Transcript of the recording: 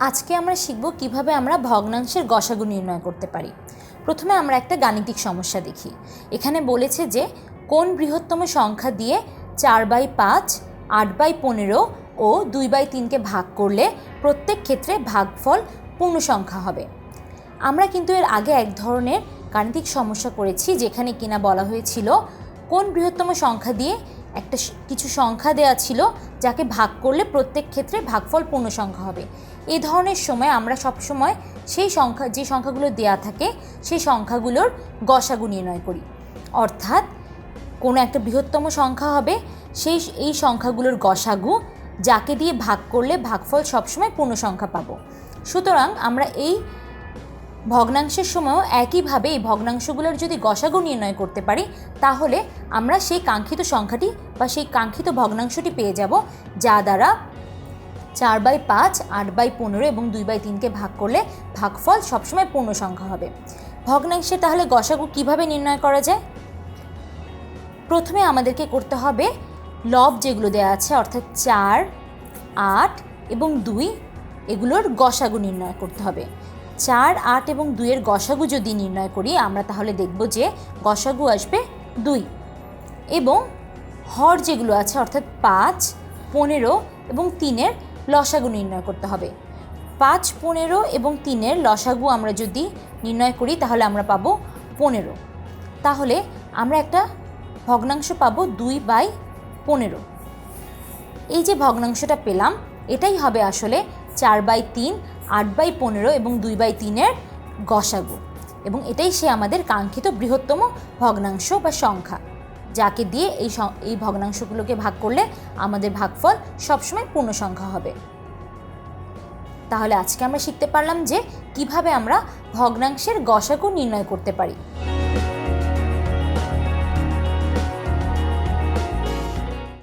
আজকে আমরা শিখব কীভাবে আমরা ভগ্নাংশের গসাগু নির্ণয় করতে পারি। প্রথমে আমরা একটা গাণিতিক সমস্যা দেখি। এখানে বলেছে যে, কোন বৃহত্তম সংখ্যা দিয়ে চার বাই পাঁচ, আট বাই পনেরো ও দুই বাই তিনকে ভাগ করলে প্রত্যেক ক্ষেত্রে ভাগফল পূর্ণ সংখ্যা হবে। আমরা কিন্তু এর আগে এক ধরনের গাণিতিক সমস্যা করেছি, যেখানে কিনা বলা হয়েছিল, কোন বৃহত্তম সংখ্যা দিয়ে একটা কিছু সংখ্যা দেওয়া ছিল যাকে ভাগ করলে প্রত্যেক ক্ষেত্রে ভাগফল পূর্ণ সংখ্যা হবে। এ ধরনের সময় আমরা সবসময় সেই সংখ্যা, যে সংখ্যাগুলো দেয়া থাকে, সেই সংখ্যাগুলোর গসাগু নির্ণয় করি। অর্থাৎ কোনো একটা বৃহত্তম সংখ্যা হবে, সেই এই সংখ্যাগুলোর গসাগু যাকে দিয়ে ভাগ করলে ভাগফল সবসময় পূর্ণ সংখ্যা পাবো। সুতরাং আমরা এই ভগ্নাংশের সময়ও একইভাবে এই ভগ্নাংশগুলোর যদি গসাগু নির্ণয় করতে পারি, তাহলে আমরা সেই কাঙ্ক্ষিত সংখ্যাটি বা সেই কাঙ্ক্ষিত ভগ্নাংশটি পেয়ে যাব, যা দ্বারা চার বাই পাঁচ, আট বাই পনেরো এবং দুই বাই তিনকে ভাগ করলে ভাগফল সবসময় পূর্ণ সংখ্যা হবে। ভগ্নাংশে তাহলে গসাগু কীভাবে নির্ণয় করা যায়? প্রথমে আমাদেরকে করতে হবে লব যেগুলো দেওয়া আছে, অর্থাৎ চার, আট এবং দুই, এগুলোর গসাগু নির্ণয় করতে হবে। চার, আট এবং দুইয়ের গসাগু যদি নির্ণয় করি, আমরা তাহলে দেখব যে গসাগু আসবে দুই। এবং হর যেগুলো আছে, অর্থাৎ পাঁচ, পনেরো এবং তিনের লসাগু নির্ণয় করতে হবে। পাঁচ, পনেরো এবং তিনের লসাগু আমরা যদি নির্ণয় করি, তাহলে আমরা পাবো পনেরো। তাহলে আমরা একটা ভগ্নাংশ পাবো দুই বাই পনেরো। এই যে ভগ্নাংশটা পেলাম, এটাই হবে আসলে চার বাই তিন আট বাই পনেরো এবং দুই বাই তিনের গসাগু। এবং এটাই সে আমাদের কাঙ্ক্ষিত বৃহত্তম ভগ্নাংশ বা সংখ্যা, যাকে দিয়ে এই এই ভগ্নাংশগুলোকে ভাগ করলে আমাদের ভাগফল সবসময় পূর্ণ সংখ্যা হবে। তাহলে আজকে আমরা শিখতে পারলাম যে কীভাবে আমরা ভগ্নাংশের গসাগু নির্ণয় করতে পারি।